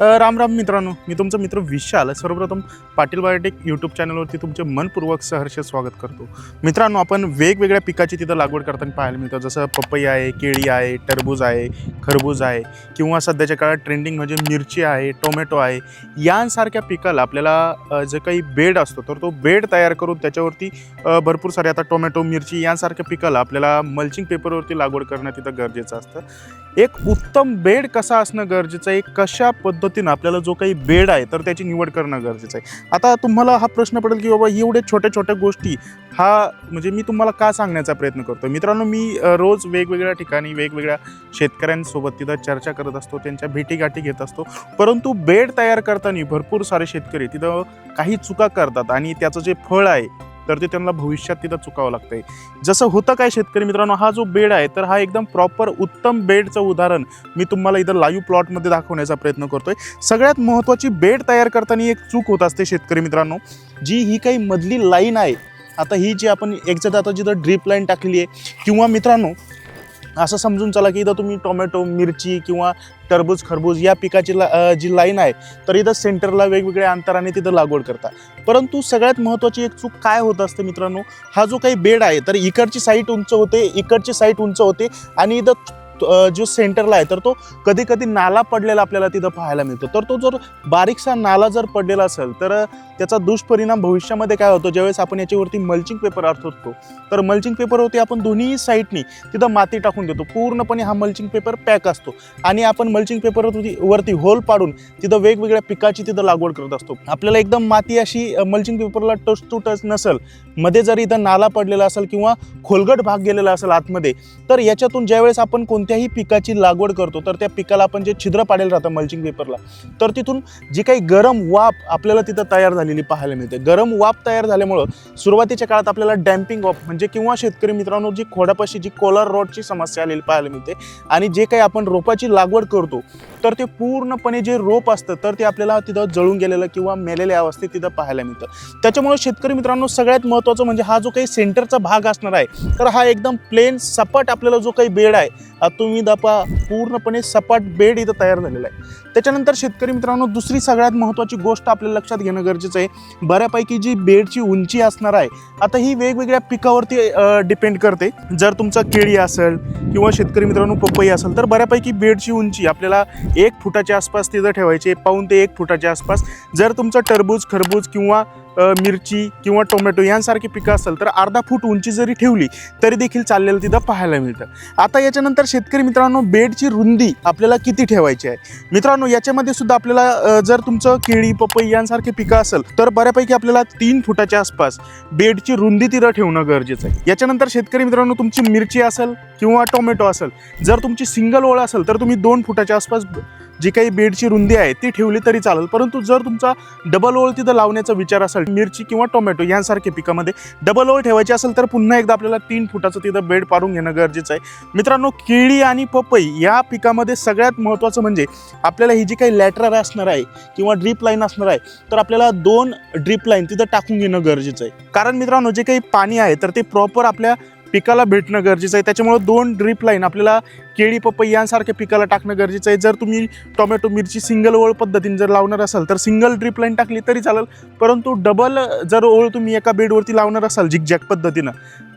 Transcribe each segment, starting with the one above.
राम राम मित्रांनो मी तुमचा मित्र विशाल सर्वप्रथम पाटील बायोटेक यूट्यूब चॅनलवरती तुमचे मनपूर्वक सहर्ष स्वागत करतो. मित्रांनो आपण वेगवेगळ्या पिकाची तिथं लागवड करताना पाहायला मिळतं. जसं पपई आहे केळी आहे टरबूज आहे खरबूज आहे किंवा सध्याच्या काळात ट्रेंडिंग म्हणजे मिरची आहे टोमॅटो आहे. यांसारख्या पिकाला आपल्याला जे काही बेड असतो तर तो बेड तयार करून त्याच्यावरती भरपूर सारे आता टोमॅटो मिरची यांसारख्या पिकाला आपल्याला मल्चिंग पेपरवरती लागवड करणं तिथं गरजेचं असतं. एक उत्तम बेड कसा असणं गरजेचं आहे? कशा पद्धतीनं आपल्याला जो काही बेड आहे तर त्याची निवड करणं गरजेचं आहे. आता तुम्हाला हा प्रश्न पडेल की बाबा एवढे छोट्या छोट्या गोष्टी हा म्हणजे मी तुम्हाला का सांगण्याचा प्रयत्न करतो? मित्रांनो मी रोज वेगवेगळ्या ठिकाणी वेगवेगळ्या शेतकऱ्यांसोबत तिथं चर्चा करत असतो त्यांच्या भेटीगाठी घेत असतो. परंतु बेड तयार करताना भरपूर सारे शेतकरी तिथं काही चुका करतात आणि त्याचं जे फळ आहे तर ते त्यांना भविष्यात तिथं चुकावं लागतंय. जसं होतं काय शेतकरी मित्रांनो हा जो बेड आहे तर हा एकदम प्रॉपर उत्तम बेडचं उदाहरण मी तुम्हाला इथं लाईव्ह प्लॉटमध्ये दाखवण्याचा प्रयत्न करतोय. सगळ्यात महत्त्वाची बेड तयार करताना एक चूक होत असते शेतकरी मित्रांनो जी ही काही मधली लाईन आहे. आता ही जी आपण एकच्यात आता जिथं ड्रीप लाईन टाकली आहे किंवा मित्रांनो असं समजून चला की इथं तुम्ही टोमॅटो मिरची किंवा टरबूज खरबूज या पिकाची ला जी लाईन आहे तर इथं सेंटरला वेगवेगळ्या अंतराने तिथं लागवड करता परंतु सगळ्यात महत्त्वाची एक चूक काय होत असते मित्रांनो? हा जो काही बेड आहे तर इकडची साईट उंच होते इकडची साईट उंच होते आणि इथं जो सेंटरला आहे तर तो कधी कधी नाला पडलेला आपल्याला तिथं पाहायला मिळतो. तर तो जर बारीकसा नाला जर पडलेला असेल तर त्याचा दुष्परिणाम भविष्यामध्ये काय होतो? ज्यावेळेस आपण याच्यावरती मल्चिंग पेपर होतो तर मल्चिंग पेपरवरती आपण दोन्ही साईडनी तिथं माती टाकून देतो. पूर्णपणे हा मल्चिंग पेपर पॅक असतो. आणि आपण मल्चिंग पेपरवरती वरती होल पाडून तिथं वेगवेगळ्या पिकाची तिथं लागवड करत असतो. आपल्याला एकदम माती अशी मल्चिंग पेपरला टच टू टच नसेल मध्ये जर इथं नाला पडलेला असेल किंवा खोलगट भाग गेलेला असेल आतमध्ये तर याच्यातून ज्यावेळेस आपण कोणत्याही पिकाची लागवड करतो तर त्या पिकाला आपण जे छिद्र पाडेल राहतं मल्चिंग पेपरला तर तिथून जी काही गरम वाफ आपल्याला तिथं तयार झालेली पाहायला मिळते. गरम वाफ तयार झाल्यामुळं सुरुवातीच्या काळात आपल्याला डॅम्पिंग ऑफ म्हणजे किंवा शेतकरी मित्रांनो जी खोडापाशी जी कोलर रोडची समस्या आलेली पाहायला मिळते आणि जे काही आपण रोपाची लागवड करतो तर ते पूर्णपणे जे रोप असतं तर ते आपल्याला तिथं जळून गेलेलं किंवा मेलेल्या अवस्थेत तिथं पाहायला मिळतं. त्याच्यामुळे शेतकरी मित्रांनो सगळ्यात महत्त्वाचं म्हणजे हा जो काही सेंटरचा भाग असणार आहे तर हा एकदम प्लेन सपाट आपल्याला जो काही बेड आहे तुम्ही दापा पूर्णपणे सपाट बेड इथं तयार झालेला आहे. त्याच्यानंतर शेतकरी मित्रांनो दुसरी सगळ्यात महत्त्वाची गोष्ट आपल्याला लक्षात घेणं गरजेचं आहे. बऱ्यापैकी जी बेडची उंची असणार आहे आता ही वेगवेगळ्या पिकावरती डिपेंड करते. जर तुमचं केळी असेल किंवा शेतकरी मित्रांनो पपई असेल तर बऱ्यापैकी बेडची उंची आपल्याला एक फुटाच्या आसपास तिथं ठेवायची पाऊन ते एक फुटाच्या आसपास. जर तुमचं टरबूज खरबूज किंवा मिरची किंवा टोमॅटो यांसारखी पिकं असेल तर अर्धा फूट उंची जरी ठेवली तरी देखील चाललेलं तिथं पाहायला मिळतं. आता याच्यानंतर शेतकरी मित्रांनो बेडची रुंदी आपल्याला किती ठेवायची आहे? मित्रांनो याच्यामध्ये सुद्धा आपल्याला जर तुमचं केळी पपई यांसारखी पिकं असेल तर बऱ्यापैकी आपल्याला तीन फुटाच्या आसपास बेडची रुंदी तिथं ठेवणं गरजेचं आहे. याच्यानंतर शेतकरी मित्रांनो तुमची मिरची असेल किंवा टोमॅटो असेल जर तुमची सिंगल ओळ असेल तर तुम्ही दोन फुटाच्या आसपास जी काही बेडची रुंदी आहे ती ठेवली तरी चालेल. परंतु जर तुमचा डबल ओळ तिथं लावण्याचा विचार असेल मिरची किंवा टोमॅटो यांसारख्या पिकामध्ये डबल ओळ ठेवायची असेल तर पुन्हा एकदा आपल्याला तीन फुटाचं तिथं बेड पाडून घेणं गरजेचं आहे. मित्रांनो केळी आणि पपई या पिकामध्ये सगळ्यात महत्त्वाचं म्हणजे आपल्याला ही जी काही लॅटरर असणार आहे किंवा ड्रीप लाईन असणार आहे तर आपल्याला दोन ड्रीप लाईन तिथं टाकून घेणं गरजेचं आहे. कारण मित्रांनो जे काही पाणी आहे तर ते प्रॉपर आपल्या पिकाला भेटणं गरजेचं आहे. त्याच्यामुळं दोन ड्रीप लाईन आपल्याला केळी पपई यांसारख्या पिकाला टाकणं गरजेचं आहे. जर तुम्ही टोमॅटो मिरची सिंगल ओळ पद्धतीने जर लावणार असाल तर सिंगल ड्रीप लाईन टाकली तरी चालेल. परंतु डबल जर ओळ तुम्ही एका बेडवरती लावणार असाल झिकझॅक पद्धतीनं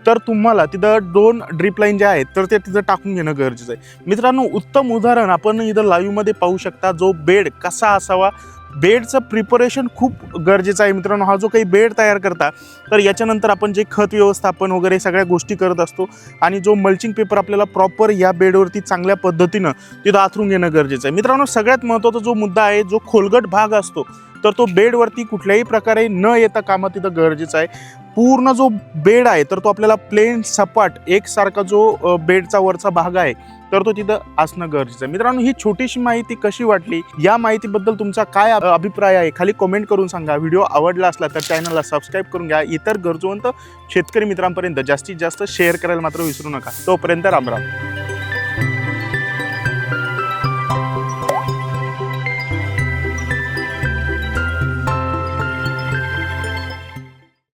तर तुम्हाला तिथं दोन ड्रीप लाईन ज्या आहेत तर ते तिथं टाकून घेणं गरजेचं आहे. मित्रांनो उत्तम उदाहरण आपण इथं लाईव्हमध्ये पाहू शकता जो बेड कसा असावा बेडचं प्रिपरेशन खूप गरजेचं आहे मित्रांनो. हा जो काही बेड तयार करता तर याच्यानंतर आपण जे खत व्यवस्थापन वगैरे सगळ्या गोष्टी करत असतो आणि जो मल्चिंग पेपर आपल्याला प्रॉपर या बेडवरती चांगल्या पद्धतीनं तिथं आथरून घेणं गरजेचं आहे. मित्रांनो सगळ्यात महत्त्वाचा जो मुद्दा आहे जो खोलगट भाग असतो तर तो बेडवरती कुठल्याही प्रकारे न येता कामं तिथं गरजेचं आहे. पूर्ण जो बेड आहे तर तो आपल्याला प्लेन सपाट एकसारखा जो बेडचा वरचा भाग आहे तर तो तिथं असणं गरजेचं आहे. मित्रांनो ही छोटीशी माहिती कशी वाटली? या माहितीबद्दल तुमचा काय अभिप्राय आहे? खाली कमेंट करून सांगा. व्हिडिओ आवडला असला तर चॅनलला सबस्क्राईब करून घ्या. इतर गरजवंत शेतकरी मित्रांपर्यंत जास्तीत जास्त शेअर करायला मात्र विसरू नका. तोपर्यंत रामराम